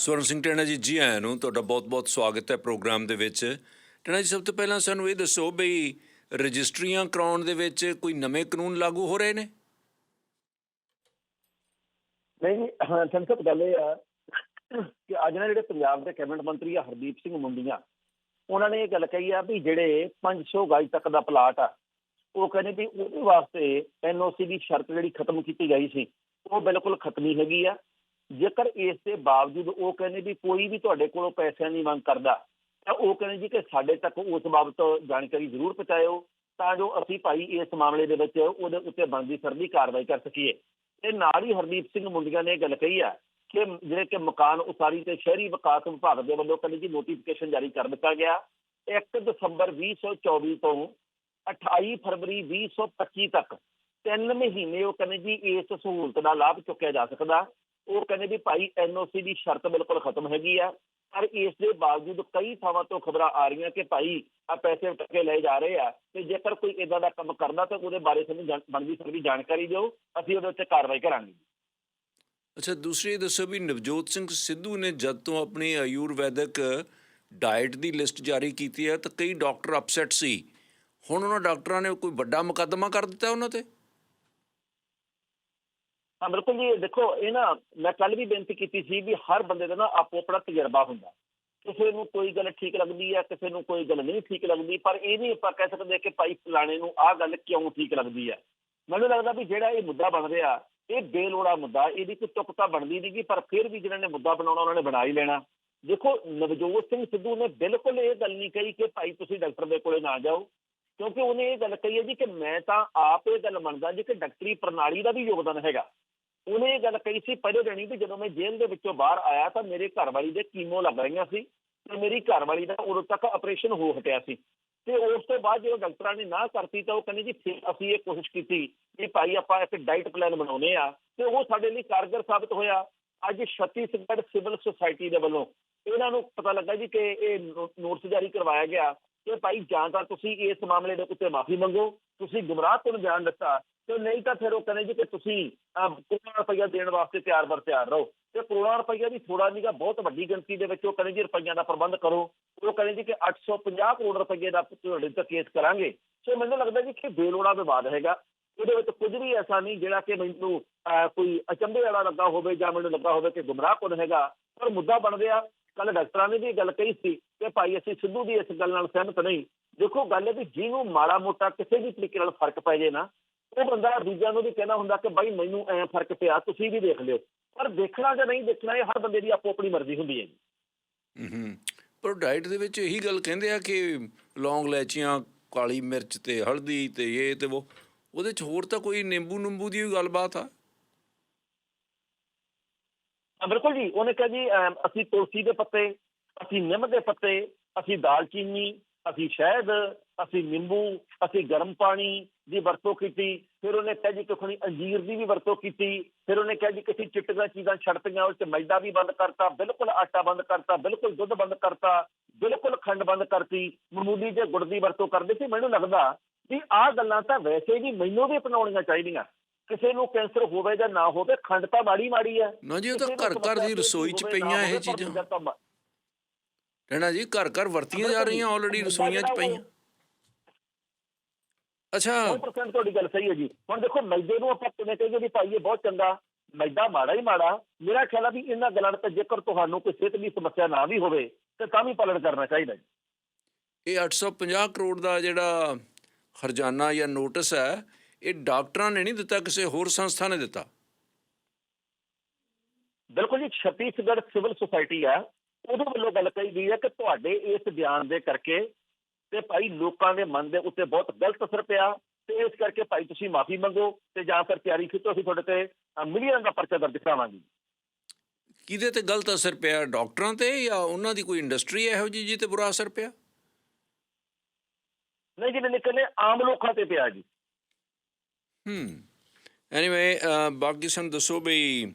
ਸਵਰਨ ਸਿੰਘ ਟੈਣਾ ਜੀ ਜੀ ਆਇਆਂ ਨੂੰ ਤੁਹਾਡਾ ਬਹੁਤ-ਬਹੁਤ ਸਵਾਗਤ ਹੈ ਪ੍ਰੋਗਰਾਮ ਦੇ ਵਿੱਚ। ਟੈਣਾ ਜੀ, ਸਭ ਤੋਂ ਪਹਿਲਾਂ ਸਾਨੂੰ ਇਹ ਦੱਸੋ ਬਈ ਰਜਿਸਟਰੀਆਂ ਕਰਾਉਣ ਦੇ ਵਿੱਚ ਕੋਈ ਨਵੇਂ ਕਾਨੂੰਨ ਲਾਗੂ ਹੋ ਰਹੇ ਨੇ? ਨਹੀਂ ਸੰਸਦ ਗੱਲ ਇਹ ਆ ਕਿ ਅੱਜ ਨਾ ਜਿਹੜੇ ਪੰਜਾਬ ਦੇ ਕੈਬਨਿਟ ਮੰਤਰੀ ਆ, ਹਰਦੀਪ ਸਿੰਘ ਮੁੰਡੀਆਂ, ਉਹਨਾਂ ਨੇ ਇਹ ਗੱਲ ਕਹੀ ਆ ਵੀ ਜਿਹੜੇ 500 ਗਜ ਤੱਕ ਦਾ ਪਲਾਟ ਆ, ਉਹ ਕਹਿੰਦੇ ਵੀ ਉਹਦੇ ਵਾਸਤੇ ਐਨਓਸੀ ਦੀ ਸ਼ਰਤ ਜਿਹੜੀ ਖਤਮ ਕੀਤੀ ਗਈ ਸੀ, ਉਹ ਬਿਲਕੁਲ ਖਤਮ ਹੀ ਹੈਗੀ ਆ। ਜੇਕਰ ਇਸ ਦੇ ਬਾਵਜੂਦ ਉਹ ਕਹਿੰਦੇ ਵੀ ਕੋਈ ਵੀ ਤੁਹਾਡੇ ਕੋਲੋਂ ਪੈਸਿਆਂ ਦੀ ਮੰਗ ਕਰਦਾ, ਤਾਂ ਉਹ ਕਹਿੰਦੇ ਜੀ ਕਿ ਸਾਡੇ ਤੱਕ ਉਸ ਬਾਬਤ ਜਾਣਕਾਰੀ ਜ਼ਰੂਰ ਪਹੁੰਚਾਇਓ, ਤਾਂ ਜੋ ਅਸੀਂ ਭਾਈ ਇਸ ਮਾਮਲੇ ਦੇ ਵਿੱਚ ਉਹਦੇ ਉੱਤੇ ਬਣਦੀ ਸਰਦੀ ਕਾਰਵਾਈ ਕਰ ਸਕੀਏ। ਤੇ ਨਾਲ ਹੀ ਹਰਦੀਪ ਸਿੰਘ ਮੁੰਡੀਆਂ ਨੇ ਇਹ ਗੱਲ ਕਹੀ ਆ ਕਿ ਜਿਹੜੇ ਕਿ ਮਕਾਨ ਉਸਾਰੀ ਤੇ ਸ਼ਹਿਰੀ ਵਿਕਾਸ ਵਿਭਾਗ ਦੇ ਵੱਲੋਂ ਕਹਿੰਦੇ ਜੀ ਨੋਟੀਫਿਕੇਸ਼ਨ ਜਾਰੀ ਕਰ ਦਿੱਤਾ ਗਿਆ। 1 ਦਸੰਬਰ 2024 ਤੋਂ 28 ਫਰਵਰੀ 2025 ਤੱਕ ਤਿੰਨ ਮਹੀਨੇ ਉਹ ਕਹਿੰਦੇ ਜੀ ਇਸ ਸਹੂਲਤ ਦਾ ਲਾਭ ਚੁੱਕਿਆ ਜਾ ਸਕਦਾ। ਉਹ ਕਹਿੰਦੇ ਵੀ ਭਾਈ ਐਨਓਸੀ ਦੀ ਸ਼ਰਤ ਬਿਲਕੁਲ ਖਤਮ ਹੈਗੀ ਆ, ਪਰ ਇਸ ਦੇ ਬਾਵਜੂਦ ਕਈ ਥਾਵਾਂ ਤੋਂ ਖਬਰਾਂ ਆ ਰਹੀਆਂ ਕਿ ਭਾਈ ਆ ਪੈਸੇ ਟੱਕੇ ਲਏ ਜਾ ਰਹੇ ਆ ਤੇ ਜੇਕਰ ਕੋਈ ਇਦਾਂ ਦਾ ਕੰਮ ਕਰਦਾ ਤਾਂ ਉਹਦੇ ਬਾਰੇ ਸਾਨੂੰ ਬਣਦੀ ਸਕਦੀ ਜਾਣਕਾਰੀ ਦਿਓ, ਅਸੀਂ ਉਹਦੇ ਉੱਤੇ ਕਾਰਵਾਈ ਕਰਾਂਗੇ। ਅੱਛਾ, ਦੂਸਰੀ ਦੱਸੋ ਵੀ ਨਵਜੋਤ ਸਿੰਘ ਸਿੱਧੂ ਨੇ ਜਦ ਤੋਂ ਆਪਣੀ ਆਯੁਰਵੈਦਿਕ ਡਾਈਟ ਦੀ ਲਿਸਟ ਜਾਰੀ ਕੀਤੀ ਹੈ ਤਾਂ ਕਈ ਡਾਕਟਰ ਅਪਸੈਟ ਸੀ। ਹੁਣ ਉਹਨਾਂ ਡਾਕਟਰਾਂ ਨੇ ਕੋਈ ਵੱਡਾ ਮੁਕੱਦਮਾ ਕਰ ਦਿੱਤਾ ਉਹਨਾਂ ਤੇ? ਹਾਂ, ਬਿਲਕੁਲ ਜੀ, ਦੇਖੋ, ਇਹ ਨਾ ਮੈਂ ਕੱਲ ਵੀ ਬੇਨਤੀ ਕੀਤੀ ਸੀ ਵੀ ਹਰ ਬੰਦੇ ਦਾ ਨਾ ਆਪੋ ਆਪਣਾ ਤਜਰਬਾ ਹੁੰਦਾ। ਕਿਸੇ ਨੂੰ ਕੋਈ ਗੱਲ ਠੀਕ ਲੱਗਦੀ ਹੈ ਕਿਸੇ ਨੂੰ ਕੋਈ ਗੱਲ ਨਹੀਂ ਠੀਕ ਲੱਗਦੀ, ਪਰ ਇਹ ਨਹੀਂ ਆਪਾਂ ਕਹਿ ਸਕਦੇ ਕਿ ਭਾਈ ਫਲਾਣੇ ਨੂੰ ਆਹ ਗੱਲ ਕਿਉਂ ਠੀਕ ਲੱਗਦੀ ਹੈ ਮੈਨੂੰ ਲੱਗਦਾ ਵੀ ਜਿਹੜਾ ਇਹ ਮੁੱਦਾ ਬਣ ਰਿਹਾ, ਇਹ ਬੇਲੋੜਾ ਮੁੱਦਾ, ਇਹਦੀ ਕੋਈ ਤੁਕ ਤਾਂ ਬਣਦੀ ਨਹੀਂਗੀ ਪਰ ਫਿਰ ਵੀ ਜਿਹਨਾਂ ਨੇ ਮੁੱਦਾ ਬਣਾਉਣਾ, ਉਹਨਾਂ ਨੇ ਬਣਾ ਹੀ ਲੈਣਾ। ਦੇਖੋ, ਨਵਜੋਤ ਸਿੰਘ ਸਿੱਧੂ ਨੇ ਬਿਲਕੁਲ ਇਹ ਗੱਲ ਨਹੀਂ ਕਹੀ ਕਿ ਭਾਈ ਤੁਸੀਂ ਡਾਕਟਰ ਦੇ ਕੋਲੇ ਨਾ ਜਾਓ, ਕਿਉਂਕਿ ਉਹਨੇ ਇਹ ਗੱਲ ਕਹੀ ਹੈ ਜੀ ਕਿ ਮੈਂ ਤਾਂ ਆਪ ਇਹ ਗੱਲ ਮੰਨਦਾ ਜੀ ਕਿ ਡਾਕਟਰੀ ਪ੍ਰਣਾਲੀ ਦਾ ਵੀ ਯੋਗਦਾਨ ਹੈਗਾ। ਉਹਨੇ ਇਹ ਗੱਲ ਕਹੀ ਸੀ ਪਹਿਲੇ ਦਿਨ ਹੀ ਵੀ ਜਦੋਂ ਮੈਂ ਜੇਲ੍ਹ ਦੇ ਵਿੱਚੋਂ ਬਾਹਰ ਆਇਆ ਤਾਂ ਮੇਰੇ ਘਰ ਵਾਲੀ ਦੇ ਕੀਮੋ ਲੱਗ ਰਹੀਆਂ ਸੀ ਤੇ ਮੇਰੀ ਘਰ ਵਾਲੀ ਦਾ ਉਦੋਂ ਤੱਕ ਆਪਰੇਸ਼ਨ ਹੋ ਹਟਿਆ ਸੀ। ਤੇ ਉਸ ਤੋਂ ਬਾਅਦ ਜਦੋਂ ਡਾਕਟਰਾਂ ਨੇ ਨਾ ਕਰਤੀ ਤਾਂ ਉਹ ਕਹਿੰਦੇ ਜੀ ਫਿਰ ਅਸੀਂ ਇਹ ਕੋਸ਼ਿਸ਼ ਕੀਤੀ ਕਿ ਭਾਈ ਆਪਾਂ ਇੱਕ ਡਾਈਟ ਪਲਾਨ ਬਣਾਉਨੇ ਆ ਤੇ ਉਹ ਸਾਡੇ ਲਈ ਕਾਰਗਰ ਸਾਬਤ ਹੋਇਆ। ਅੱਜ ਛੱਤੀਸਗੜ੍ਹ ਸਿਵਲ ਸੁਸਾਇਟੀ ਦੇ ਵੱਲੋਂ ਇਹਨਾਂ ਨੂੰ ਪਤਾ ਲੱਗਾ ਜੀ ਕਿ ਇਹ ਨੋ- ਨੋਟਿਸ ਜਾਰੀ ਕਰਵਾਇਆ ਗਿਆ ਕਿ ਭਾਈ ਜਾਂ ਤਾਂ ਤੁਸੀਂ ਇਸ ਮਾਮਲੇ ਦੇ ਉੱਤੇ ਮਾਫੀ ਮੰਗੋ, ਤੁਸੀਂ ਗੁੰਮਰਾਹ ਤੋਂ ਜਾਣ ਦਿੱਤਾ ਤੇ ਨਹੀਂ ਤਾਂ ਫਿਰ ਉਹ ਕਹਿੰਦੇ ਜੀ ਕਿ ਤੁਸੀਂ ਅਹ, ਕਰੋੜਾਂ ਰੁਪਈਆ ਦੇਣ ਵਾਸਤੇ ਤਿਆਰ ਬਰ ਤਿਆਰ ਰਹੋ। ਤੇ ਕਰੋੜਾਂ ਰੁਪਈਆ ਵੀ ਥੋੜਾ ਨਹੀਂਗਾ ਬਹੁਤ ਵੱਡੀ ਗਿਣਤੀ ਦੇ ਵਿੱਚ ਉਹ ਕਹਿੰਦੇ ਜੀ ਰੁਪਈਆ ਦਾ ਪ੍ਰਬੰਧ ਕਰੋ। ਉਹ ਕਹਿੰਦੇ ਜੀ ਕਿ 850 ਕਰੋੜ ਰੁਪਈਏ ਦਾ ਤੁਹਾਡੇ ਤੇ ਕੇਸ ਕਰਾਂਗੇ। ਸੋ ਮੈਨੂੰ ਲੱਗਦਾ ਜੀ ਕਿ ਬੇਲੋੜਾ ਵਿਵਾਦ ਹੈਗਾ। ਇਹਦੇ ਵਿੱਚ ਕੁਝ ਵੀ ਐਸਾ ਨਹੀਂ ਜਿਹੜਾ ਕਿ ਮੈਨੂੰ ਅਹ, ਕੋਈ ਅਚੰਭੇ ਵਾਲਾ ਲੱਗਾ ਹੋਵੇ ਜਾਂ ਮੈਨੂੰ ਲੱਗਾ ਹੋਵੇ ਕਿ ਗੁੰਮਰਾਹ ਕੁਨ ਹੈਗਾ। ਪਰ ਮੁੱਦਾ ਬਣ ਗਿਆ। ਕੱਲ ਡਾਕਟਰਾਂ ਨੇ ਵੀ ਇਹ ਗੱਲ ਕਹੀ ਸੀ ਕਿ ਭਾਈ ਅਸੀਂ ਸਿੱਧੂ ਦੀ ਇਸ ਗੱਲ ਨਾਲ ਸਹਿਮਤ ਨਹੀਂ। ਦੇਖੋ ਗੱਲ ਇਹ ਵੀ ਜਿਹਨੂੰ ਮਾੜਾ ਮੋਟਾ ਕਿਸੇ ਵੀ ਤਰੀਕੇ ਨਾਲ ਫ਼ਰਕ ਪੈ ਜੇ ਨਾ ਉਹ ਬੰਦਾ ਦੂਜਿਆਂ ਨੂੰ ਵੀ ਕਹਿਣਾ ਹੁੰਦਾ ਕਿ ਬਾਈ ਮੈਨੂੰ ਐ ਫ਼ਰਕ ਪਿਆ ਤੁਸੀਂ ਵੀ ਦੇਖ ਲਿਓ। ਪਰ ਦੇਖਣਾ ਜਾਂ ਨਹੀਂ ਦੇਖਣਾ ਇਹ ਹਰ ਬੰਦੇ ਦੀ ਆਪੋ ਆਪਣੀ ਮਰਜ਼ੀ ਹੁੰਦੀ ਹੈ ਹੂੰ ਪਰ ਡਾਈਟ ਦੇ ਵਿੱਚ ਇਹੀ ਗੱਲ ਕਹਿੰਦੇ ਆ ਕਿ ਲੌਂਗ ਲੈਚੀਆਂ ਕਾਲੀ ਮਿਰਚ ਤੇ ਹਲਦੀ ਤੇ ਇਹ ਤੇ ਉਹ ਉਹਦੇ ਚ ਹੋਰ ਤਾਂ ਕੋਈ ਨਿੰਬੂ ਨਿੰਬੂ ਦੀ ਵੀ ਗੱਲਬਾਤ ਆ? ਬਿਲਕੁਲ ਜੀ। ਉਹਨੇ ਕਿਹਾ ਜੀ ਅਸੀਂ ਤੁਲਸੀ ਦੇ ਪੱਤੇ ਅਸੀਂ ਨਿੰਮ ਦੇ ਪੱਤੇ ਅਸੀਂ ਦਾਲਚੀਨੀ ਅਸੀਂ ਸ਼ਹਿਦ ਅਸੀਂ ਨਿੰਬੂ ਅਸੀਂ ਗਰਮ ਪਾਣੀ ਦੀ ਵਰਤੋਂ ਕੀਤੀ ਫਿਰ ਉਹਨੇ ਕਿਹਾ ਜੀ ਕਿ ਖਣੀ ਅੰਜੀਰ ਦੀ ਵੀ ਵਰਤੋਂ ਕੀਤੀ ਫਿਰ ਉਹਨੇ ਕਿਹਾ ਜੀ ਕਿਸੇ ਚਿੱਟੀਆਂ ਚੀਜ਼ਾਂ ਛੱਡਤੀਆਂ ਉਹ ਚ ਮੈਦਾ ਵੀ ਬੰਦ ਕਰਤਾ ਬਿਲਕੁਲ ਆਟਾ ਬੰਦ ਕਰਤਾ ਬਿਲਕੁਲ ਦੁੱਧ ਬੰਦ ਕਰਤਾ ਬਿਲਕੁਲ ਖੰਡ ਬੰਦ ਕਰਤੀ ਮਾਮੂਲੀ ਜੇ ਗੁੜ ਦੀ ਵਰਤੋਂ ਕਰਦੇ ਸੀ ਮੈਨੂੰ ਲੱਗਦਾ ਵੀ ਆਹ ਗੱਲਾਂ ਤਾਂ ਵੈਸੇ ਵੀ ਮੈਨੂੰ ਵੀ ਅਪਣਾਉਣੀਆਂ ਚਾਹੀਦੀਆਂ। ਕਿਸੇ ਨੂੰ ਕੈਂਸਰ ਹੋਵੇ ਜਾਂ ਨਾ ਹੋਵੇ ਖੰਡ ਤਾਂ ਮਾੜੀ ਮਾੜੀ ਹੈ। ਨਾ ਜੀ ਉਹ ਤਾਂ ਘਰ ਘਰ ਦੀ ਰਸੋਈ ਚ ਪਈਆਂ ਇਹ ਚੀਜ਼ਾਂ। ਤਾਂ ਰਹਿਣਾ ਜੀ? ਘਰ ਘਰ ਵਰਤੀਆਂ ਜਾ ਰਹੀਆਂ ਆਲਰੇਡੀ ਰਸੋਈਆਂ ਚ ਪਈਆਂ। ਅੱਛਾ। 100% ਤੁਹਾਡੀ ਗੱਲ ਸਹੀ ਹੈ ਜੀ। ਹੁਣ ਦੇਖੋ ਮੈਦੇ ਨੂੰ ਆਪਾਂ ਕਿਵੇਂ ਕਹੀਏ ਵੀ ਭਾਈ ਇਹ ਬਹੁਤ ਚੰਗਾ ਮੈਦਾ ਮਾੜਾ ਹੀ ਮਾੜਾ। ਮੇਰਾ ਖਿਆਲ ਆ ਵੀ ਇਹਨਾਂ ਗੱਲਾਂ ਤੇ ਜੇਕਰ ਤੁਹਾਨੂੰ ਕੋਈ ਸਿਹਤ ਦੀ ਸਮੱਸਿਆ ਨਾ ਵੀ ਹੋਵੇ ਤੇ ਤਾਂ ਵੀ ਪਾਲਣ ਕਰਨਾ ਚਾਹੀਦਾ ਜੀ। ਇਹ 850 ਕਰੋੜ ਦਾ ਜਿਹੜਾ ਖਰਜਾਨਾ ਜਾਂ ਨੋਟਿਸ ਹੈ ਇਹ ਡਾਕਟਰਾਂ ਨੇ ਨਹੀਂ ਦਿੱਤਾ ਕਿਸੇ ਹੋਰ ਸੰਸਥਾ ਨੇ ਦਿੱਤਾ। ਬਿਲਕੁਲ ਜੀ ਛੱਤੀਸਗੜ੍ਹ ਸਿਵਲ ਸੁਸਾਇਟੀ ਆ ਉਹਦੇ ਵੱਲੋਂ ਗੱਲ ਕਹੀ ਗਈ ਹੈ ਕਿ ਤੁਹਾਡੇ ਇਸ ਬਿਆਨ ਦੇ ਕਰਕੇ ਤੇ ਭਾਈ ਲੋਕਾਂ ਦੇ ਮਨ ਦੇ ਉੱਤੇ ਬਹੁਤ ਗਲਤ ਅਸਰ ਪਿਆ ਤੇ ਇਸ ਕਰਕੇ ਭਾਈ ਤੁਸੀਂ ਮਾਫੀ ਮੰਗੋ ਤੇ ਜਾਂ ਫਿਰ ਤਿਆਰੀ ਖਿੱਚੋ ਅਸੀਂ ਤੁਹਾਡੇ ਤੇ ਮਿਲੀਅਨ ਦਾ ਪਰਚਾ ਦਰਜ ਕਰਾਵਾਂਗੇ। ਕਿਹਦੇ ਤੇ ਗਲਤ ਅਸਰ ਪਿਆ ਡਾਕਟਰਾਂ ਤੇ ਜਾਂ ਉਹਨਾਂ ਦੀ ਕੋਈ ਇੰਡਸਟਰੀ ਇਹੋ ਜਿਹੀ ਜੀ ਤੇ ਬੁਰਾ ਅਸਰ ਪਿਆ? ਨਹੀਂ ਜੀ ਨਹੀਂ ਕਹਿੰਦੇ ਆਮ ਲੋਕਾਂ ਤੇ ਪਿਆ ਜੀ। ਹੂੰ। ਐਨੀਵੇ ਬਾਕੀ ਸਾਨੂੰ ਦੱਸੋ ਬਈ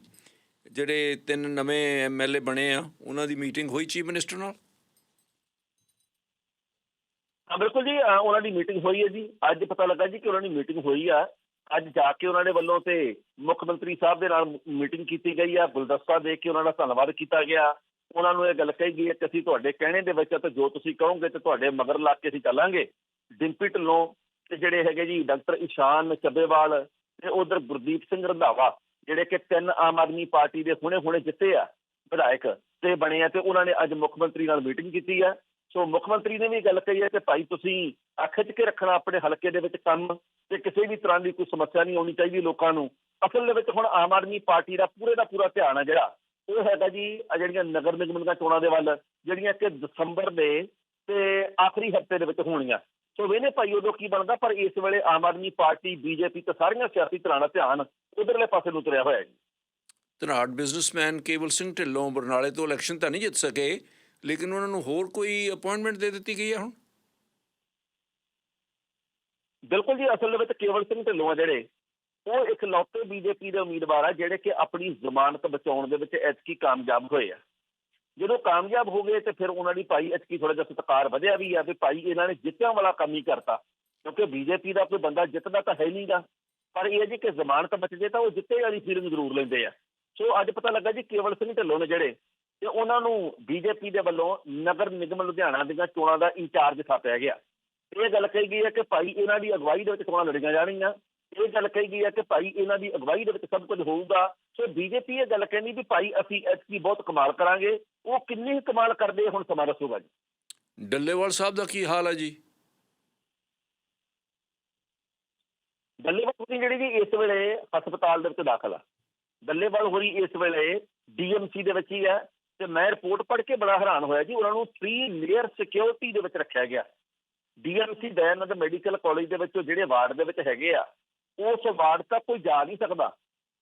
ਜਿਹੜੇ ਤਿੰਨ ਨਵੇਂ ਐਮਐਲਏ ਬਣੇ ਆ, ਉਹਨਾਂ ਦੀ ਮੀਟਿੰਗ ਹੋਈ ਚੀਫ ਮਿਨਿਸਟਰ ਨਾਲ? ਹਾਂ, ਬਿਲਕੁਲ ਜੀ ਉਹਨਾਂ ਦੀ ਮੀਟਿੰਗ ਹੋਈ ਹੈ ਜੀ। ਅੱਜ ਪਤਾ ਲੱਗਾ ਜੀ ਕਿ ਉਹਨਾਂ ਦੀ ਮੀਟਿੰਗ ਹੋਈ ਆ। ਅੱਜ ਜਾ ਕੇ ਉਹਨਾਂ ਦੇ ਵੱਲੋਂ ਤੇ ਮੁੱਖ ਮੰਤਰੀ ਸਾਹਿਬ ਦੇ ਨਾਲ ਮੀਟਿੰਗ ਕੀਤੀ ਗਈ ਆ, ਗੁਲਦਸਤਾ ਦੇ ਕੇ ਉਹਨਾਂ ਦਾ ਧੰਨਵਾਦ ਕੀਤਾ ਗਿਆ। ਉਹਨਾਂ ਨੂੰ ਇਹ ਗੱਲ ਕਹੀ ਗਈ ਹੈ ਕਿ ਅਸੀਂ ਤੁਹਾਡੇ ਕਹਿਣੇ ਦੇ ਵਿੱਚ ਤੇ ਜੋ ਤੁਸੀਂ ਕਹੋਗੇ ਤੇ ਤੁਹਾਡੇ ਮਗਰ ਲੱਗ ਕੇ ਅਸੀਂ ਚੱਲਾਂਗੇ। ਡਿੰਪੀ ਢਿੱਲੋਂ ਤੇ ਜਿਹੜੇ ਹੈਗੇ ਜੀ, ਡਾਕਟਰ ਇਸ਼ਾਨ ਚੱਬੇਵਾਲ ਤੇ ਉਧਰ ਗੁਰਦੀਪ ਸਿੰਘ ਰੰਧਾਵਾ ਜਿਹੜੇ ਕਿ ਤਿੰਨ ਆਮ ਆਦਮੀ ਪਾਰਟੀ ਦੇ ਹੁਣੇ ਹੁਣੇ ਜਿੱਤੇ ਆ ਵਿਧਾਇਕ ਤੇ ਬਣੇ ਆ ਤੇ ਉਹਨਾਂ ਨੇ ਅੱਜ ਮੁੱਖ ਮੰਤਰੀ ਨਾਲ ਮੀਟਿੰਗ ਕੀਤੀ ਆ। ਸੋ ਮੁੱਖ ਮੰਤਰੀ ਨੇ ਵੀ ਗੱਲ ਕਹੀ ਹੈ ਕਿ ਭਾਈ ਤੁਸੀਂ ਅੱਖ ਕੇ ਰੱਖਣਾ, ਆਪਣੇ ਹਲਕੇ ਦੇ ਵਿੱਚ ਕੰਮ ਤੇ ਕਿਸੇ ਵੀ ਤਰ੍ਹਾਂ ਦੀ ਕੋਈ ਸਮੱਸਿਆ ਨਹੀਂ ਆਉਣੀ ਚਾਹੀਦੀ ਲੋਕਾਂ ਨੂੰ। ਅਸਲ ਦੇ ਵਿੱਚ ਹੁਣ ਆਮ ਆਦਮੀ ਪਾਰਟੀ ਦਾ ਪੂਰੇ ਦਾ ਪੂਰਾ ਧਿਆਨ ਆ ਜਿਹੜਾ, ਉਹ ਹੈਗਾ ਜੀ ਜਿਹੜੀਆਂ ਨਗਰ ਨਿਗਮ ਦੀਆਂ ਚੋਣਾਂ ਦੇ ਵੱਲ, ਜਿਹੜੀਆਂ ਕਿ ਦਸੰਬਰ ਦੇ ਤੇ ਆਖਰੀ ਹਫ਼ਤੇ ਦੇ ਵਿੱਚ ਹੋਣੀਆਂ। ਸੋ ਵੇਨੇ ਭਾਈ ਉਦੋਂ ਕੀ ਬਣਦਾ ਪਰ ਇਸ ਵੇਲੇ ਆਮ ਆਦਮੀ ਪਾਰਟੀ ਬੀਜੇਪੀ ਤੇ ਸਾਰੀਆਂ ਸਿਆਸੀ ਧਿਰਾਂ ਦਾ ਧਿਆਨ ਉਧਰਲੇ ਪਾਸੇ ਨੂੰ ਤੁਰਿਆ ਹੋਇਆ ਹੈ ਧਨਾੜ ਬਿਜ਼ਨਸਮੈਨ ਕੇਵਲ ਸਿੰਘ ਢਿੱਲੋਂ ਬਰਨਾਲੇ ਤੋਂ ਇਲੈਕਸ਼ਨ ਤਾਂ ਨਹੀਂ ਜਿੱਤ ਸਕੇ ਲੇਕਿਨ ਉਹਨਾਂ ਨੂੰ ਹੋਰ ਕੋਈ ਅਪਾਇੰਟਮੈਂਟ ਦੇ ਦਿੱਤੀ ਗਈ ਹੈ ਹੁਣ? ਬਿਲਕੁਲ ਜੀ ਅਸਲ ਵਿੱਚ ਕੇਵਲ ਸਿੰਘ ਢਿੱਲੋਂ ਆ ਜਿਹੜੇ। ਉਹ ਇਕਲੌਤੇ ਬੀਜੇਪੀ ਦੇ ਉਮੀਦਵਾਰ ਆ ਜਿਹੜੇ ਕਿ ਆਪਣੀ ਜ਼ਮਾਨਤ ਬਚਾਉਣ ਦੇ ਵਿੱਚ ਐਤਕੀ ਕਾਮਯਾਬ ਹੋਏ ਆ। ਜਦੋਂ ਕਾਮਯਾਬ ਹੋ ਗਏ ਤੇ ਫਿਰ ਉਹਨਾਂ ਦੀ ਭਾਈ ਐਤਕੀ ਥੋੜਾ ਜਿਹਾ ਸਤਿਕਾਰ ਵਧਿਆ ਵੀ ਆ ਵੀ ਭਾਈ ਇਹਨਾਂ ਨੇ ਜਿੱਤਿਆਂ ਵਾਲਾ ਕੰਮ ਹੀ ਕਰਤਾ। ਕਿਉਂਕਿ ਬੀਜੇਪੀ ਦਾ ਕੋਈ ਬੰਦਾ ਜਿੱਤਦਾ ਤਾਂ ਹੈ ਨਹੀਂਗਾ। ਪਰ ਇਹ ਜੀ ਕਿ ਜ਼ਮਾਨਤ ਬਚ ਜੇ ਤਾਂ ਉਹ ਜਿੱਤੇ ਵਾਲੀ ਫੀਲਿੰਗ ਜ਼ਰੂਰ ਲੈਂਦੇ ਆ। ਸੋ ਅੱਜ ਪਤਾ ਲੱਗਾ ਜੀ ਕੇਵਲ ਸਿੰਘ ਢਿੱਲੋਂ ਨੇ ਜਿਹੜੇ ਤੇ ਉਹਨਾਂ ਨੂੰ ਬੀਜੇਪੀ ਦੇ ਵੱਲੋਂ ਨਗਰ ਨਿਗਮ ਲੁਧਿਆਣਾ ਦੀਆਂ ਚੋਣਾਂ ਦਾ ਇੰਚਾਰਜ ਥਾਪਿਆ ਗਿਆ। ਇਹ ਗੱਲ ਕਹੀ ਗਈ ਹੈ ਕਿ ਭਾਈ ਇਹਨਾਂ ਦੀ ਅਗਵਾਈ ਦੇ ਵਿੱਚ ਚੋਣਾਂ ਲੜੀਆਂ ਜਾਣਗੀਆਂ। ਇਹ ਗੱਲ ਕਹੀ ਗਈ ਹੈ ਕਿ ਭਾਈ ਇਹਨਾਂ ਦੀ ਅਗਵਾਈ ਦੇ ਵਿੱਚ ਸਭ ਕੁਝ ਹੋਊਗਾ। ਸੋ ਬੀਜੇਪੀ ਇਹ ਗੱਲ ਕਹਿੰਦੀ ਵੀ ਭਾਈ ਅਸੀਂ ਐਤਕੀ ਬਹੁਤ ਕਮਾਲ ਕਰਾਂਗੇ। ਉਹ ਕਿੰਨੀ ਕਮਾਲ ਕਰਦੇ ਹੁਣ ਸਮਾਂ ਦੱਸੂਗਾ ਜੀ। ਡੱਲੇਵਾਲ ਸਾਹਿਬ ਦਾ ਕੀ ਹਾਲ ਹੈ ਜੀ? ਡੱਲੇਵਾਲ ਹੋਰੀ ਜਿਹੜੀ ਜੀ ਇਸ ਵੇਲੇ ਹਸਪਤਾਲ ਦੇ ਵਿੱਚ ਦਾਖਲ ਆ। ਡੱਲੇਵਾਲ ਹੋਰੀ ਇਸ ਵੇਲੇ ਡੀਐਮਸੀ ਦੇ ਵਿੱਚ ਹੀ ਹੈ ਤੇ ਮੈਂ ਰਿਪੋਰਟ ਪੜ੍ਹ ਕੇ ਬੜਾ ਹੈਰਾਨ ਹੋਇਆ ਜੀ ਉਹਨਾਂ ਨੂੰ 3 ਲੇਅਰ ਸਿਕਿਉਰਿਟੀ ਦੇ ਵਿੱਚ ਰੱਖਿਆ ਗਿਆ। ਡੀਐਮਸੀ ਦਇਆਨੰਦ ਮੈਡੀਕਲ ਕਾਲਜ ਦੇ ਵਿੱਚ ਜਿਹੜੇ ਵਾਰਡ ਦੇ ਵਿੱਚ ਹੈਗੇ ਆ ਉਸ ਵਾਰਡ ਤੱਕ ਕੋਈ ਜਾ ਨਹੀਂ ਸਕਦਾ,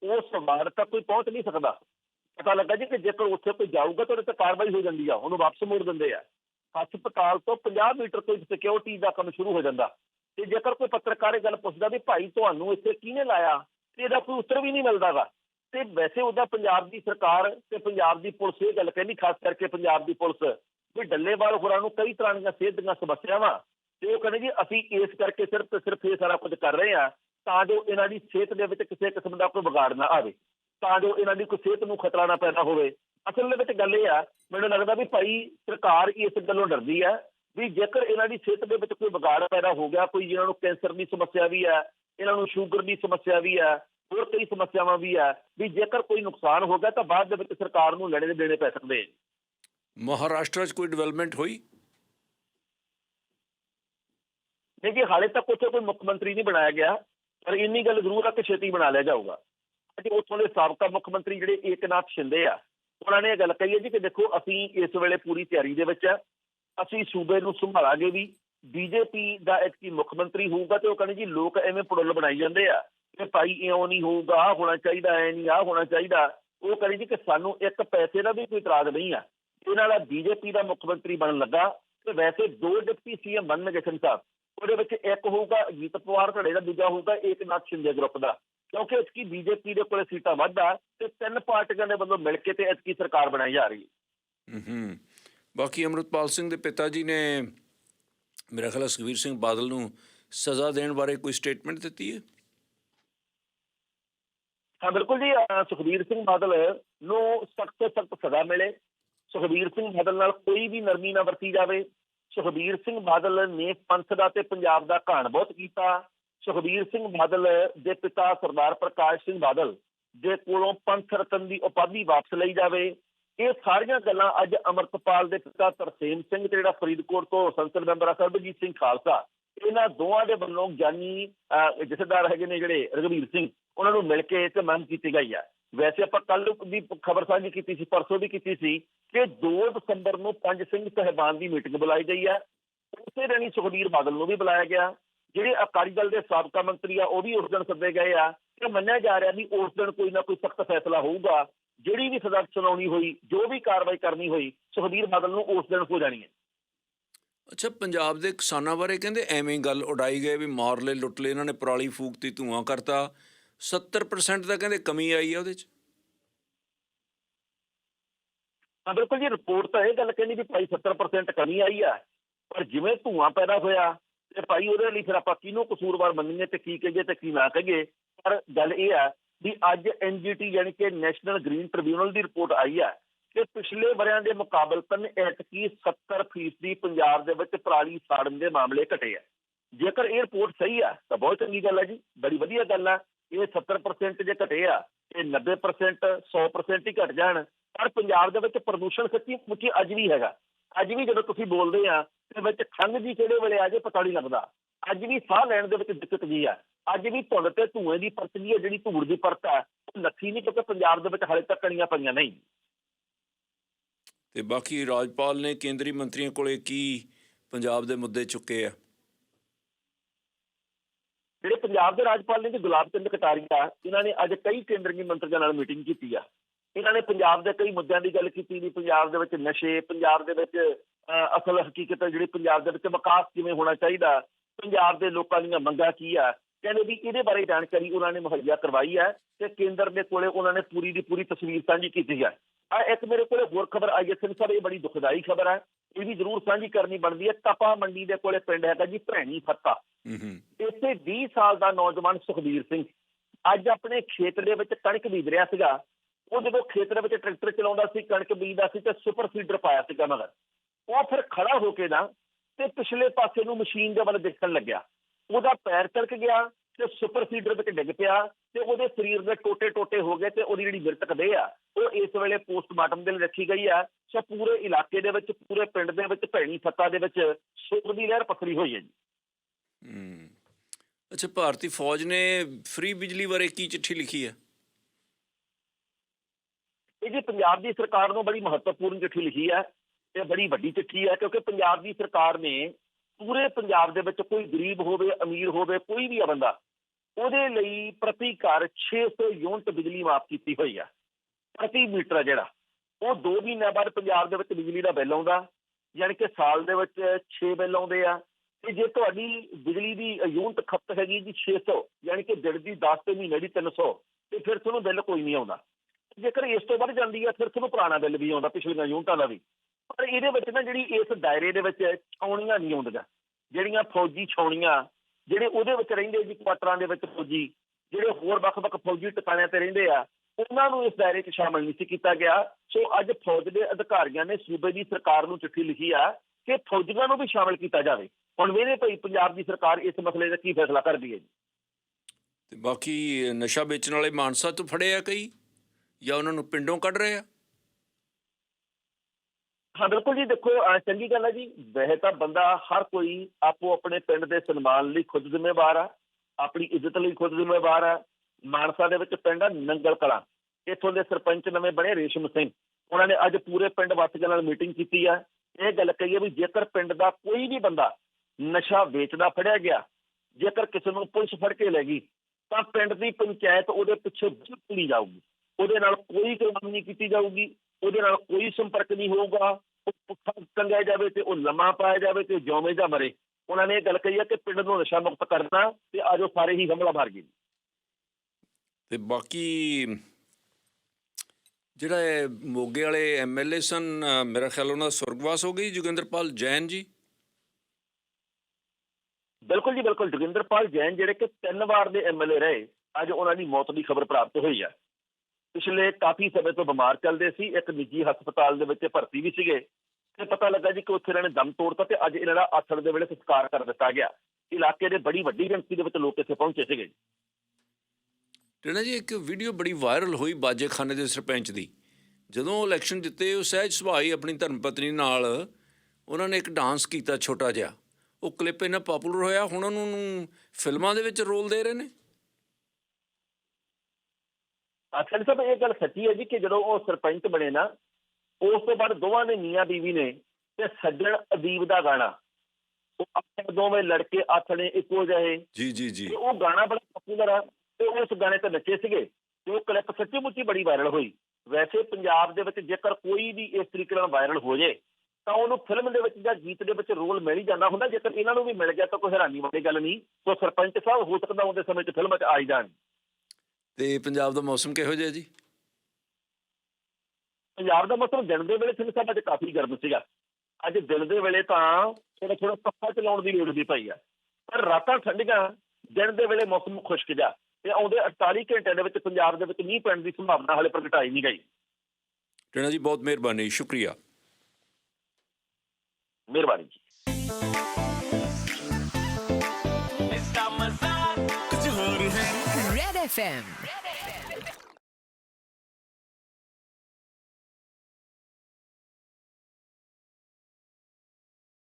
ਉਸ ਵਾਰਡ ਤੱਕ ਕੋਈ ਪਹੁੰਚ ਨਹੀਂ ਸਕਦਾ। ਪਤਾ ਲੱਗਾ ਜੀ ਕਿ ਜੇਕਰ ਉੱਥੇ ਕੋਈ ਜਾਊਗਾ ਤਾਂ ਉਹਦੇ ਤੇ ਕਾਰਵਾਈ ਹੋ ਜਾਂਦੀ ਆ, ਉਹਨੂੰ ਵਾਪਸ ਮੋੜ ਦਿੰਦੇ ਆ। ਹਸਪਤਾਲ ਤੋਂ 50 ਮੀਟਰ ਤੋਂ ਸਿਕਿਉਰਿਟੀ ਦਾ ਕੰਮ ਸ਼ੁਰੂ ਹੋ ਜਾਂਦਾ। ਤੇ ਜੇਕਰ ਕੋਈ ਪੱਤਰਕਾਰ ਇਹ ਗੱਲ ਪੁੱਛਦਾ ਵੀ ਭਾਈ ਤੁਹਾਨੂੰ ਇੱਥੇ ਕਿਹਨੇ ਲਾਇਆ, ਤੇ ਇਹਦਾ ਕੋਈ ਉੱਤਰ ਵੀ ਨਹੀਂ ਮਿਲਦਾਗਾ। ਤੇ ਵੈਸੇ ਉਹਦਾ ਪੰਜਾਬ ਦੀ ਸਰਕਾਰ ਤੇ ਪੰਜਾਬ ਦੀ ਪੁਲਿਸ ਇਹ ਗੱਲ ਕਹਿੰਦੀ, ਖਾਸ ਕਰਕੇ ਪੰਜਾਬ ਦੀ ਪੁਲਿਸ, ਵੀ ਡੱਲੇਵਾਲ ਹੋਰਾਂ ਨੂੰ ਕਈ ਤਰ੍ਹਾਂ ਦੀਆਂ ਸਿਹਤ ਦੀਆਂ ਸਮੱਸਿਆਵਾਂ, ਤੇ ਉਹ ਕਹਿੰਦੇ ਜੀ ਅਸੀਂ ਇਸ ਕਰਕੇ ਸਿਰਫ ਤੇ ਸਿਰਫ ਇਹ ਸਾਰਾ ਕੁਝ ਕਰ ਰਹੇ ਆ ਤਾਂ ਜੋ ਇਹਨਾਂ ਦੀ ਸਿਹਤ ਦੇ ਵਿੱਚ ਕਿਸੇ ਕਿਸਮ ਦਾ ਕੋਈ ਵਿਗਾੜ ਨਾ ਆਵੇ ਤਾਂ ਜੋ ਇਹਨਾਂ ਦੀ ਕੋਈ ਸਿਹਤ ਨੂੰ ਖਤਰਾ ਨਾ ਪੈਦਾ ਹੋਵੇ। ਅਸਲ ਦੇ ਵਿੱਚ ਗੱਲ ਇਹ ਆ ਮੈਨੂੰ ਲੱਗਦਾ ਵੀ ਭਾਈ ਸਰਕਾਰ ਇਸ ਗੱਲੋਂ ਡਰਦੀ ਹੈ ਵੀ ਜੇਕਰ ਇਹਨਾਂ ਦੀ ਸਿਹਤ ਦੇ ਵਿੱਚ ਕੋਈ ਵਿਗਾੜ ਪੈਦਾ ਹੋ ਗਿਆ ਕੋਈ ਜਿਹਨਾਂ ਨੂੰ ਕੈਂਸਰ ਦੀ ਸਮੱਸਿਆ ਵੀ ਹੈ ਇਹਨਾਂ ਨੂੰ ਸ਼ੂਗਰ ਦੀ ਸਮੱਸਿਆ ਵੀ ਹੈ ਹੋਰ ਕਈ ਸਮੱਸਿਆਵਾਂ ਵੀ ਹੈ ਵੀ ਜੇਕਰ ਕੋਈ ਨੁਕਸਾਨ ਹੋ ਗਿਆ ਤਾਂ ਬਾਅਦ ਦੇ ਵਿੱਚ ਸਰਕਾਰ ਨੂੰ ਲੈਣੇ ਦੇ ਦੇਣੇ ਪੈ ਸਕਦੇ ਆ। ਮਹਾਰਾਸ਼ਟਰ 'ਚ ਕੋਈ ਡਿਵੈਲਪਮੈਂਟ ਹੋਈ? ਨਹੀਂ ਜੀ ਹਾਲੇ ਤੱਕ ਉੱਥੇ ਕੋਈ ਮੁੱਖ ਮੰਤਰੀ ਨਹੀਂ ਬਣਾਇਆ ਗਿਆ। ਪਰ ਇੰਨੀ ਗੱਲ ਜ਼ਰੂਰ ਆ ਕਿ ਛੇਤੀ ਬਣਾ ਲਿਆ ਜਾਊਗਾ। ਅੱਜ ਉੱਥੋਂ ਦੇ ਸਾਬਕਾ ਮੁੱਖ ਮੰਤਰੀ ਜਿਹੜੇ ਏਕਨਾਥ ਸ਼ਿੰਦੇ ਆ, ਉਹਨਾਂ ਨੇ ਇਹ ਗੱਲ ਕਹੀ ਹੈ ਜੀ ਕਿ ਦੇਖੋ ਅਸੀਂ ਇਸ ਵੇਲੇ ਪੂਰੀ ਤਿਆਰੀ ਦੇ ਵਿੱਚ ਆ, ਅਸੀਂ ਸੂਬੇ ਨੂੰ ਸੰਭਾਲਾਂਗੇ ਵੀ, ਬੀਜੇਪੀ ਦਾ ਇਤਕੀ ਮੁੱਖ ਮੰਤਰੀ ਹੋਊਗਾ ਤੇ ਉਹ ਕਹਿੰਦੇ ਜੀ ਲੋਕ ਐਵੇਂ ਪੜੁੱਲ ਬਣਾਈ ਜਾਂਦੇ ਆ ਕਿ ਭਾਈ ਇਉਂ ਨਹੀਂ ਹੋਊਗਾ, ਆਹ ਹੋਣਾ ਚਾਹੀਦਾ, ਐ ਨਹੀਂ, ਆਹ ਹੋਣਾ ਚਾਹੀਦਾ। ਉਹ ਕਹਿੰਦੇ ਜੀ ਕਿ ਸਾਨੂੰ ਇੱਕ ਪੈਸੇ ਦਾ ਵੀ ਕੋਈ ਇਤਰਾਜ਼ ਨਹੀਂ ਆ। ਇਹਨਾਂ ਦਾ ਬੀਜੇਪੀ ਦਾ ਮੁੱਖ ਮੰਤਰੀ ਬਣਨ ਲੱਗਾ ਤੇ ਵੈਸੇ ਦੋ ਡਿਪਟੀ ਸੀਐਮ ਬਣਨਗੇ ਸਿੰਘ ਸਾਹਿਬ ਉਹਦੇ ਵਿੱਚ ਇੱਕ ਹੋਊਗਾ ਅਜੀਤ ਪਵਾਰ ਧੜੇ ਦਾ ਦੂਜਾ ਹੋਊਗਾ ਏਕਨਾਥ ਸ਼ਿੰਦੇ ਗਰੁੱਪ ਦਾ। ਕਿਉਂਕਿ ਇਸਕੀ ਬੀਜੇਪੀ ਦੇ ਕੋਲੇ ਸੀਟਾਂ ਵੱਧ ਤੇ ਤਿੰਨ ਪਾਰਟੀਆਂ ਦੇ ਵੱਲੋਂ ਮਿਲ ਕੇ ਤੇ ਇਸਕੀ ਸਰਕਾਰ ਬਣਾਈ ਜਾ ਰਹੀ ਹੈ। ਹੂੰ ਬਾਕੀ ਅਮਰਤਪਾਲ ਸਿੰਘ ਦੇ ਪਿਤਾ ਜੀ ਨੇ ਮੇਰਾ ਖਿਆਲ ਹੈ ਸੁਖਬੀਰ ਸਿੰਘ ਬਾਦਲ ਨੂੰ ਸਜ਼ਾ ਦੇਣ ਬਾਰੇ ਕੋਈ ਸਟੇਟਮੈਂਟ ਦਿੱਤੀ ਹੈ? ਹਾਂ ਬਿਲਕੁਲ ਜੀ ਅਹ ਸੁਖਬੀਰ ਸਿੰਘ ਬਾਦਲ ਨੂੰ ਸਖਤ ਤੋਂ ਸਖਤ ਸਜ਼ਾ ਮਿਲੇ। ਸੁਖਬੀਰ ਸਿੰਘ ਬਾਦਲ ਨਾਲ ਕੋਈ ਵੀ ਨਰਮੀ ਨਾ ਵਰਤੀ ਜਾਵੇ। ਸੁਖਬੀਰ ਸਿੰਘ ਬਾਦਲ ਨੇ ਪੰਥ ਦਾ ਤੇ ਪੰਜਾਬ ਦਾ ਘਾਣ ਬਹੁਤ ਕੀਤਾ। ਸੁਖਬੀਰ ਸਿੰਘ ਬਾਦਲ ਦੇ ਪਿਤਾ ਸਰਦਾਰ ਪ੍ਰਕਾਸ਼ ਸਿੰਘ ਬਾਦਲ ਦੇ ਕੋਲੋਂ ਪੰਥ ਰਤਨ ਦੀ ਉਪਾਧੀ ਵਾਪਸ ਲਈ ਜਾਵੇ। ਇਹ ਸਾਰੀਆਂ ਗੱਲਾਂ ਅੱਜ ਅਮਰਤਪਾਲ ਦੇ ਪਿਤਾ ਤਰਸੇਮ ਸਿੰਘ ਤੇ ਜਿਹੜਾ ਫਰੀਦਕੋਟ ਤੋਂ ਸੰਸਦ ਮੈਂਬਰ ਆ ਸਰਬਜੀਤ ਸਿੰਘ ਖਾਲਸਾ, ਇਹਨਾਂ ਦੋਵਾਂ ਦੇ ਵੱਲੋਂ ਗਿਆਨੀ ਜਥੇਦਾਰ ਹੈਗੇ ਨੇ ਜਿਹੜੇ ਰਘਵੀਰ ਸਿੰਘ, ਉਹਨਾਂ ਨੂੰ ਮਿਲ ਕੇ ਤੇ ਮੰਗ ਕੀਤੀ ਗਈ ਹੈ ਵੈਸੇ ਆਪਾਂ ਕੱਲ ਦੀ ਖਬਰ ਸਾਂਝੀ ਕੀਤੀ ਸੀ, ਪਰਸੋਂ ਵੀ ਕੀਤੀ ਸੀ ਕਿ 2 ਦਸੰਬਰ ਨੂੰ ਪੰਜ ਸਿੰਘ ਸਹਿਬਾਨ ਦੀ ਮੀਟਿੰਗ ਬੁਲਾਈ ਗਈ ਹੈ। ਉਸੇ ਦਿਨ ਹੀ ਸੁਖਬੀਰ ਬਾਦਲ ਨੂੰ ਵੀ ਬੁਲਾਇਆ ਗਿਆ। ਜਿਹੜੇ ਅਕਾਲੀ ਦਲ ਦੇ ਸਾਬਕਾ ਮੰਤਰੀ ਆ, ਉਹ ਵੀ ਉਸ ਦਿਨ ਸੱਦੇ ਗਏ ਆ ਤੇ ਮੰਨਿਆ ਜਾ ਰਿਹਾ ਵੀ ਉਸ ਦਿਨ ਕੋਈ ਨਾ ਕੋਈ ਸਖਤ ਫੈਸਲਾ ਹੋਊਗਾ। ਜਿਹੜੀ ਵੀ ਸਜ਼ਾ ਸੁਣਾਉਣੀ ਹੋਈ, ਜੋ ਵੀ ਕਾਰਵਾਈ ਕਰਨੀ ਹੋਈ, ਸੁਖਬੀਰ ਬਾਦਲ ਨੂੰ ਉਸ ਦਿਨ ਹੋ ਜਾਣੀ ਹੈ। ਅੱਛਾ, ਪੰਜਾਬ ਦੇ ਕਿਸਾਨਾਂ ਬਾਰੇ ਕਹਿੰਦੇ ਐਵੇਂ ਗੱਲ ਉਡਾਈ ਗਏ ਵੀ ਮਾਰ ਲੈ ਲੁੱਟ ਲੈ ਇਹਨਾਂ ਨੇ ਪਰਾਲੀ ਫੂਕਤੀ, ਧੂਆਂ ਕਰਤਾ। 70% ਦਾ ਕਹਿੰਦੇ ਕਮੀ ਆਈ ਹੈ ਉਹਦੇ 'ਚ। ਹਾਂ, ਬਿਲਕੁਲ ਜੀ ਰਿਪੋਰਟ ਤਾਂ ਇਹ ਗੱਲ ਕਹਿੰਦੀ ਵੀ ਭਾਈ 70% ਕਮੀ ਆਈ ਆ। ਪਰ ਜਿਵੇਂ ਧੂਆਂ ਪੈਦਾ ਹੋਇਆ ਤੇ ਭਾਈ ਉਹਦੇ ਲਈ ਫਿਰ ਆਪਾਂ ਕਿਹਨੂੰ ਕਸੂਰਵਾਰ ਮੰਨੀਏ ਤੇ ਕੀ ਕਹੀਏ ਤੇ ਕੀ ਨਾ ਕਹੀਏ। ਪਰ ਗੱਲ ਇਹ ਆ ਵੀ ਅੱਜ ਐਨਜੀਟੀ ਯਾਨੀ ਕਿ ਨੈਸ਼ਨਲ ਗ੍ਰੀਨ ਟ੍ਰਿਬਿਊਨਲ ਦੀ ਰਿਪੋਰਟ ਆਈ ਆ ਕਿ ਪਿਛਲੇ ਵਰਿਆਂ ਦੇ ਮੁਕਾਬਲਤਨ ਐਤਕੀ 70% ਪੰਜਾਬ ਦੇ ਵਿੱਚ ਪਰਾਲੀ ਸਾੜਨ ਦੇ ਮਾਮਲੇ ਘਟੇ ਆ। ਜੇਕਰ ਇਹ ਸਹੀ ਆ, ਤਾਂ ਬਹੁਤ ਚੰਗੀ ਗੱਲ ਹੈ ਜੀ। ਬੜੀ ਵਧੀਆ ਗੱਲ ਆ। ਇਹ 70% ਜੇ ਘਟੇ ਆ, ਇਹ 90% 100% ਹੀ ਘਟ ਜਾਣ। ਪਰ ਪੰਜਾਬ ਦੇ ਵਿੱਚ ਪ੍ਰਦੂਸ਼ਣ ਸੱਚੀ ਮੁੱਚੀ ਅੱਜ ਵੀ ਹੈਗਾ। ਅੱਜ ਵੀ ਜਦੋਂ ਤੁਸੀਂ ਬੋਲਦੇ ਆ, ਤੇ ਵਿੱਚ ਖੰਘ ਜੀ ਕਿਹੜੇ ਵੇਲੇ ਆ ਜੇ ਪਤਾ ਨਹੀਂ ਲੱਗਦਾ। ਅੱਜ ਵੀ ਸਾਹ ਲੈਣ ਦੇ ਵਿੱਚ ਦਿੱਕਤ ਜੀ ਆ। ਅੱਜ ਵੀ ਧੁੰਦ ਤੇ ਧੂਏ ਦੀ ਪਰਤ ਜੀ ਆ, ਜਿਹੜੀ ਧੂੜ ਦੀ ਪਰਤ ਆ, ਉਹ ਲੱਥੀ ਨਹੀਂ ਕਿਉਂਕਿ ਪੰਜਾਬ ਦੇ ਵਿੱਚ ਹਾਲੇ ਤੱਕ ਕਣੀਆਂ ਪਈਆਂ ਨਹੀਂ। ਤੇ ਬਾਕੀ ਰਾਜਪਾਲ ਨੇ ਕੇਂਦਰੀ ਮੰਤਰੀਆਂ ਕੋਲੇ ਕੀ ਪੰਜਾਬ ਦੇ ਮੁੱਦੇ ਚੁੱਕੇ ਆ? ਪੰਜਾਬ ਦੇ ਰਾਜਪਾਲ ਨੇ ਜੀ ਗੁਲਾਬ ਚੰਦ ਕਟਾਰੀਆ, ਇਹਨਾਂ ਨੇ ਅੱਜ ਕਈ ਕੇਂਦਰੀ ਮੰਤਰੀਆਂ ਨਾਲ ਮੀਟਿੰਗ ਕੀਤੀ ਆ। ਇਹਨਾਂ ਨੇ ਪੰਜਾਬ ਦੇ ਕਈ ਮੁੱਦਿਆਂ ਦੀ ਗੱਲ ਕੀਤੀ ਵੀ ਪੰਜਾਬ ਦੇ ਵਿੱਚ ਨਸ਼ੇ, ਪੰਜਾਬ ਦੇ ਵਿੱਚ ਅਸਲ ਹਕੀਕਤ ਜਿਹੜੀ ਪੰਜਾਬ ਦੇ ਵਿੱਚ ਵਿਕਾਸ ਕਿਵੇਂ ਹੋਣਾ ਚਾਹੀਦਾ, ਪੰਜਾਬ ਦੇ ਲੋਕਾਂ ਦੀਆਂ ਮੰਗਾਂ ਕੀ ਆ। ਕਹਿੰਦੇ ਵੀ ਇਹਦੇ ਬਾਰੇ ਜਾਣਕਾਰੀ ਉਹਨਾਂ ਨੇ ਮੁਹੱਈਆ ਕਰਵਾਈ ਹੈ ਤੇ ਕੇਂਦਰ ਦੇ ਕੋਲੇ ਉਹਨਾਂ ਨੇ ਪੂਰੀ ਦੀ ਪੂਰੀ ਤਸਵੀਰ ਸਾਂਝੀ ਕੀਤੀ ਹੈ ਆ ਇੱਕ ਮੇਰੇ ਕੋਲੇ ਹੋਰ ਖਬਰ ਆਈ ਹੈ ਸਿੰਘ ਸਾਹਿਬ ਇਹ ਬੜੀ ਦੁਖਦਾਈ ਖਬਰ ਹੈ ਇਹ ਵੀ ਜ਼ਰੂਰ ਸਾਂਝੀ ਕਰਨੀ ਬਣਦੀ ਹੈ। ਤਪਾ ਮੰਡੀ ਦੇ ਕੋਲੇ ਪਿੰਡ ਹੈਗਾ ਜੀ ਭੈਣੀ ਫੱਤਾ। ਹੂੰ ਹੂੰ। ਇੱਥੇ 20 ਸਾਲ ਦਾ ਨੌਜਵਾਨ ਸੁਖਬੀਰ ਸਿੰਘ। ਅੱਜ ਆਪਣੇ ਖੇਤ ਦੇ ਵਿੱਚ ਕਣਕ ਬੀਜ ਰਿਹਾ ਸੀਗਾ। ਉਹ ਜਦੋਂ ਖੇਤ ਦੇ ਵਿੱਚ ਟਰੈਕਟਰ ਚਲਾਉਂਦਾ ਸੀ ਕਣਕ ਬੀਜਦਾ ਸੀ ਤੇ ਸੁਪਰ ਸੀਡਰ ਪਾਇਆ ਸੀਗਾ ਮਗਰ। ਉਹ ਫਿਰ ਖੜਾ ਹੋ ਕੇ ਨਾ ਤੇ ਪਿਛਲੇ ਪਾਸੇ ਨੂੰ ਮਸ਼ੀਨ ਦੇ ਵੱਲ ਦੇਖਣ ਲੱਗਿਆ। ਉਹਦਾ ਪੈਰ ਤਿਲਕ ਗਿਆ ਤੇ ਸੁਪਰ ਸੀਡਰ ਵਿੱਚ ਡਿੱਗ ਪਿਆ। ਤੇ ਉਹਦੇ ਸਰੀਰ ਦੇ ਟੋਟੇ ਟੋਟੇ ਹੋ ਗਏ ਤੇ ਉਹਦੀ ਜਿਹੜੀ ਮ੍ਰਿਤਕ ਦੇਹ ਆ ਉਹ ਇਸ ਵੇਲੇ ਪੋਸਟਮਾਰਟਮ ਦੇ ਲਈ ਰੱਖੀ ਗਈ ਆ। ਸੋ ਪੂਰੇ ਇਲਾਕੇ ਦੇ ਵਿੱਚ ਪੂਰੇ ਪਿੰਡ ਦੇ ਵਿੱਚ ਭੈਣੀ ਫੱਤਾ ਦੇ ਵਿੱਚ ਸੋਗ ਦੀ ਲਹਿਰ ਪਸਰੀ ਹੋਈ ਹੈ ਜੀ। ਹੂੰ। ਅੱਛਾ ਭਾਰਤੀ ਫੌਜ ਨੇ ਫ੍ਰੀ ਬਿਜਲੀ ਬਾਰੇ ਕੀ ਚਿੱਠੀ ਲਿਖੀ ਹੈ ਇਹ ਜੀ ਪੰਜਾਬ ਦੀ ਸਰਕਾਰ ਨੂੰ ਬੜੀ ਮਹੱਤਵਪੂਰਨ ਚਿੱਠੀ ਲਿਖੀ ਹੈ ਤੇ ਬੜੀ ਵੱਡੀ ਚਿੱਠੀ ਹੈ ਕਿਉਂਕਿ ਪੰਜਾਬ ਦੀ ਸਰਕਾਰ ਨੇ ਪੂਰੇ ਪੰਜਾਬ ਦੇ ਵਿੱਚ ਕੋਈ ਗਰੀਬ ਹੋਵੇ ਅਮੀਰ ਹੋਵੇ ਕੋਈ ਵੀ ਆ ਬੰਦਾ ਉਹਦੇ ਲਈ ਪ੍ਰਤੀ ਘਰ 600 ਯੂਨਿਟ ਬਿਜਲੀ ਮਾਫ ਕੀਤੀ ਹੋਈ ਆ, ਪ੍ਰਤੀ ਮੀਟਰ ਜਿਹੜਾ। ਉਹ 2 ਮਹੀਨਿਆਂ ਬਾਅਦ ਪੰਜਾਬ ਦੇ ਵਿੱਚ ਬਿਜਲੀ ਦਾ ਬਿੱਲ ਆਉਂਦਾ, ਯਾਨੀ ਕਿ ਸਾਲ ਦੇ ਵਿੱਚ 6 ਬਿੱਲ ਆਉਂਦੇ ਆ। ਤੇ ਜੇ ਤੁਹਾਡੀ ਬਿਜਲੀ ਦੀ ਯੂਨਿਟ ਖਪਤ ਹੈਗੀ ਜੀ 600 ਯਾਨੀ ਕਿ ਦਿਨ ਦੀ 10 ਤੇ ਮਹੀਨੇ ਦੀ 300 ਤੇ ਫਿਰ ਤੁਹਾਨੂੰ ਬਿੱਲ ਕੋਈ ਨਹੀਂ ਆਉਂਦਾ। ਜੇਕਰ ਇਸ ਤੋਂ ਵੱਧ ਜਾਂਦੀ ਆ, ਫਿਰ ਤੁਹਾਨੂੰ ਪੁਰਾਣਾ ਬਿੱਲ ਵੀ ਆਉਂਦਾ, ਪਿਛਲੀਆਂ ਯੂਨਿਟਾਂ ਦਾ ਵੀ। ਪਰ ਇਹਦੇ ਵਿੱਚ ਨਾ ਜਿਹੜੀ ਇਸ ਦਾਇਰੇ ਦੇ ਵਿੱਚ ਛਾਉਣੀਆਂ ਨਹੀਂ ਆਉਂਦੀਆਂ, ਜਿਹੜੀਆਂ ਫੌਜੀ ਛਾਉਣੀਆਂ ਜਿਹੜੇ ਉਹਦੇ ਵਿੱਚ ਰਹਿੰਦੇ ਜੀ ਕੁਆਟਰਾਂ ਦੇ ਵਿੱਚ ਫੌਜੀ, ਜਿਹੜੇ ਹੋਰ ਵੱਖ-ਵੱਖ ਫੌਜੀ ਟਿਕਾਣਿਆਂ ਤੇ ਰਹਿੰਦੇ ਆ, ਉਹਨਾਂ ਨੂੰ ਇਸ ਦਾਇਰੇ 'ਚ ਸ਼ਾਮਲ ਨਹੀਂ ਸੀ ਕੀਤਾ ਗਿਆ। ਸੋ ਅੱਜ ਫੌਜ ਦੇ ਅਧਿਕਾਰੀਆਂ ਨੇ ਸੂਬੇ ਦੀ ਸਰਕਾਰ ਨੂੰ ਚਿੱਠੀ ਲਿਖੀ ਆ ਕਿ ਫੌਜੀਆਂ ਨੂੰ ਵੀ ਸ਼ਾਮਲ ਕੀਤਾ ਜਾਵੇ। ਹੁਣ ਵੇਲੇ ਭਈ, ਪੰਜਾਬ ਦੀ ਸਰਕਾਰ ਇਸ ਮਸਲੇ ਦਾ ਕੀ ਫੈਸਲਾ ਕਰਦੀ ਹੈ ਜੀ? ਤੇ ਬਾਕੀ ਨਸ਼ਾ ਵੇਚਣ ਵਾਲੇ ਮਾਨਸਾ ਤੋਂ ਫੜੇ ਆ ਕਈ? ਜਾਂ ਉਹਨਾਂ ਨੂੰ ਪਿੰਡੋਂ ਕੱਢ ਰਹੇ ਆ? ਹਾਂ, ਬਿਲਕੁਲ ਜੀ, ਦੇਖੋ ਚੰਗੀ ਗੱਲ ਹੈ ਜੀ, ਵੈਸੇ ਤਾਂ ਬੰਦਾ ਹਰ ਕੋਈ ਆਪੋ ਆਪਣੇ ਪਿੰਡ ਦੇ ਸਨਮਾਨ ਲਈ ਖੁਦ ਜ਼ਿੰਮੇਵਾਰ ਆ, ਆਪਣੀ ਇੱਜ਼ਤ ਲਈ ਖੁਦ ਜ਼ਿੰਮੇਵਾਰ ਆ। ਮਾਨਸਾ ਦੇ ਵਿੱਚ ਪਿੰਡ ਆ ਨੰਗਲ ਕਲਾਂ, ਇੱਥੋਂ ਦੇ ਸਰਪੰਚ ਨਵੇਂ ਬਣੇ ਰੇਸ਼ਮ ਸਿੰਘ। ਉਹਨਾਂ ਨੇ ਅੱਜ ਪੂਰੇ ਪਿੰਡ ਵਾਸੀਆਂ ਨਾਲ ਮੀਟਿੰਗ ਕੀਤੀ ਆ। ਇਹ ਗੱਲ ਕਹੀਏ ਵੀ ਜੇਕਰ ਪਿੰਡ ਦਾ ਕੋਈ ਵੀ ਬੰਦਾ ਨਸ਼ਾ ਵੇਚਦਾ ਫੜਿਆ ਗਿਆ, ਜੇਕਰ ਕਿਸੇ ਨੂੰ ਪੁਲਿਸ ਫੜ ਕੇ ਲੈ ਗਈ, ਤਾਂ ਪਿੰਡ ਦੀ ਪੰਚਾਇਤ ਉਹਦੇ ਪਿੱਛੇ ਬਿਲਕੁਲ ਨਹੀਂ ਜਾਊਗੀ। ਉਹਦੇ ਨਾਲ ਕੋਈ ਕਾਰਵਾਈ ਨਹੀਂ ਕੀਤੀ ਜਾਊਗੀ। ਉਹਦੇ ਨਾਲ ਕੋਈ ਸੰਪਰਕ ਨਹੀਂ ਹੋਊਗਾ ਉਹ ਪੁੱਠਾ ਟੰਗਿਆ ਜਾਵੇ ਤੇ ਉਹ ਲੰਮਾ ਪਾਇਆ ਜਾਵੇ ਤੇ ਜਿਉਵੇਂ ਜਾਂ ਮਰੇ। ਉਹਨਾਂ ਨੇ ਇਹ ਗੱਲ ਕਹੀ ਹੈ ਕਿ ਪਿੰਡ ਨੂੰ ਨਸ਼ਾ ਮੁਕਤ ਕਰਨਾ ਤੇ ਆਜੋ ਸਾਰੇ ਹੀ ਹਮਲਾ ਮਾਰ ਗਏ ਤੇ ਬਾਕੀ ਜਿਹੜਾ ਮੋਗੇ ਵਾਲੇ ਐਮਐਲਏ ਸਨ ਮੇਰਾ ਖਿਆਲ ਉਹਨਾਂ ਦਾ ਸੁਰਗਵਾਸ ਹੋ ਗਈ ਜੋਗਿੰਦਰਪਾਲ ਜੈਨ ਜੀ? ਬਿਲਕੁਲ ਜੀ ਬਿਲਕੁਲ। ਜੋਗਿੰਦਰਪਾਲ ਜੈਨ ਜਿਹੜੇ ਕਿ ਤਿੰਨ ਵਾਰ ਦੇ ਐਮਐਲਏ ਰਹੇ ਅੱਜ ਉਹਨਾਂ ਦੀ ਮੌਤ ਦੀ ਖਬਰ ਪ੍ਰਾਪਤ ਹੋਈ ਹੈ। ਪਿਛਲੇ ਕਾਫੀ ਸਮੇਂ ਤੋਂ ਬਿਮਾਰ ਚੱਲਦੇ ਸੀ, ਇੱਕ ਨਿੱਜੀ ਹਸਪਤਾਲ ਦੇ ਵਿੱਚ ਭਰਤੀ ਵੀ ਸੀਗੇ। ਤੇ ਪਤਾ ਲੱਗਾ ਜੀ ਕਿ ਉੱਥੇ ਇਹਨਾਂ ਨੇ ਦਮ ਤੋੜਤਾ ਤੇ ਅੱਜ ਇਹਨਾਂ ਦਾ ਆਥਣ ਦੇ ਵੇਲੇ ਸੰਸਕਾਰ ਕਰ ਦਿੱਤਾ ਗਿਆ। ਇਲਾਕੇ ਦੇ ਬੜੀ ਵੱਡੀ ਗਿਣਤੀ ਦੇ ਵਿੱਚ ਲੋਕ ਇੱਥੇ ਪਹੁੰਚੇ ਸੀਗੇ। ਟੇਨਾ ਜੀ, ਇੱਕ ਵੀਡੀਓ ਬੜੀ ਵਾਇਰਲ ਹੋਈ ਬਾਜੇਖਾਨੇ ਦੇ ਸਰਪੰਚ ਦੀ। ਜਦੋਂ ਇਲੈਕਸ਼ਨ ਜਿੱਤੇ, ਉਹ ਸਹਿਜ ਸੁਭਾਅ ਆਪਣੀ ਧਰਮ ਪਤਨੀ ਨਾਲ ਉਹਨਾਂ ਨੇ ਇੱਕ ਡਾਂਸ ਕੀਤਾ ਛੋਟਾ ਜਿਹਾ। ਉਹ ਕਲਿੱਪ ਇਹਨਾਂ ਪਪੂਲਰ ਹੋਇਆ, ਹੁਣ ਉਹਨਾਂ ਨੂੰ ਫਿਲਮਾਂ ਦੇ ਵਿੱਚ ਰੋਲ ਦੇ ਰਹੇ ਨੇ। ਅਸਲ ਸਭ ਇਹ ਗੱਲ ਸੱਚੀ ਹੈ ਜੀ ਕਿ ਜਦੋਂ ਉਹ ਸਰਪੰਚ ਬਣੇ ਨਾ ਉਸ ਤੋਂ ਬਾਅਦ ਦੋਵਾਂ ਨੇ ਮੀਆਂ ਬੀਵੀ ਨੇ ਤੇ ਸੱਜਣ ਅਦੀਬ ਦਾ ਗਾਣਾ। ਉਹ ਆਪਣੇ ਦੋਵੇਂ ਲੜਕੇ ਆਥਣੇ ਇੱਕੋ ਜਿਹੇ। ਜੀ ਜੀ ਜੀ। ਉਹ ਗਾਣਾ ਬੜਾ ਪਪੂਲਰ ਆ ਤੇ ਉਸ ਗਾਣੇ ਤੇ ਨੱਚੇ ਸੀਗੇ ਤੇ ਉਹ ਕਲਿੱਪ ਸੱਚੀ ਮੁੱਚੀ ਬੜੀ ਵਾਇਰਲ ਹੋਈ। ਵੈਸੇ ਪੰਜਾਬ ਦੇ ਵਿੱਚ ਜੇਕਰ ਕੋਈ ਵੀ ਇਸ ਤਰੀਕੇ ਨਾਲ ਵਾਇਰਲ ਹੋ ਜੇ ਤਾਂ ਉਹਨੂੰ ਫਿਲਮ ਦੇ ਵਿੱਚ ਜਾਂ ਗੀਤ ਦੇ ਵਿੱਚ ਰੋਲ ਮਿਲ ਹੀ ਜਾਂਦਾ ਹੁੰਦਾ। ਜੇਕਰ ਇਹਨਾਂ ਨੂੰ ਵੀ ਮਿਲ ਗਿਆ ਤਾਂ ਕੋਈ ਹੈਰਾਨੀ ਵਾਲੀ ਗੱਲ ਨਹੀਂ। ਸੋ ਸਰਪੰਚ ਸਾਹਿਬ ਹੋ ਸਕਦਾ ਉਹਦੇ ਸਮੇਂ 'ਚ ਫਿਲਮ 'ਚ ਆ ਹੀ ਜਾਣ। ਤੇ ਪੰਜਾਬ ਦਾ ਮੌਸਮ ਕਿਹੋ ਜਿਹਾ ਜੀ? ਪੰਜਾਬ ਦਾ ਮੌਸਮ ਦਿਨ ਦੇ ਵੇਲੇ ਸਿੰਘ ਸਾਹਿਬ ਅੱਜ ਕਾਫੀ ਗਰਮ ਸੀਗਾ। ਅੱਜ ਦਿਨ ਦੇ ਵੇਲੇ ਤਾਂ ਥੋੜਾ ਥੋੜਾ ਪੱਖਾ ਚਲਾਉਣ ਦੀ ਲੋੜ ਵੀ ਪਈ ਆ। ਪਰ ਰਾਤਾਂ ਠੰਡੀਆਂ ਦਿਨ ਦੇ ਵੇਲੇ ਮੌਸਮ ਖੁਸ਼ਕ ਜਾ ਤੇ ਆਉਂਦੇ 48 ਘੰਟਿਆਂ ਦੇ ਵਿੱਚ ਪੰਜਾਬ ਦੇ ਵਿੱਚ ਮੀਂਹ ਪੈਣ ਦੀ ਸੰਭਾਵਨਾ ਹਾਲੇ ਪ੍ਰਗਟਾਈ ਨਹੀਂ ਗਈ। ਟਣਾ ਜੀ ਬਹੁਤ ਮਿਹਰਬਾਨੀ ਸ਼ੁਕਰੀਆ। ਮਿਹਰਬਾਨੀ ਜੀ। FM.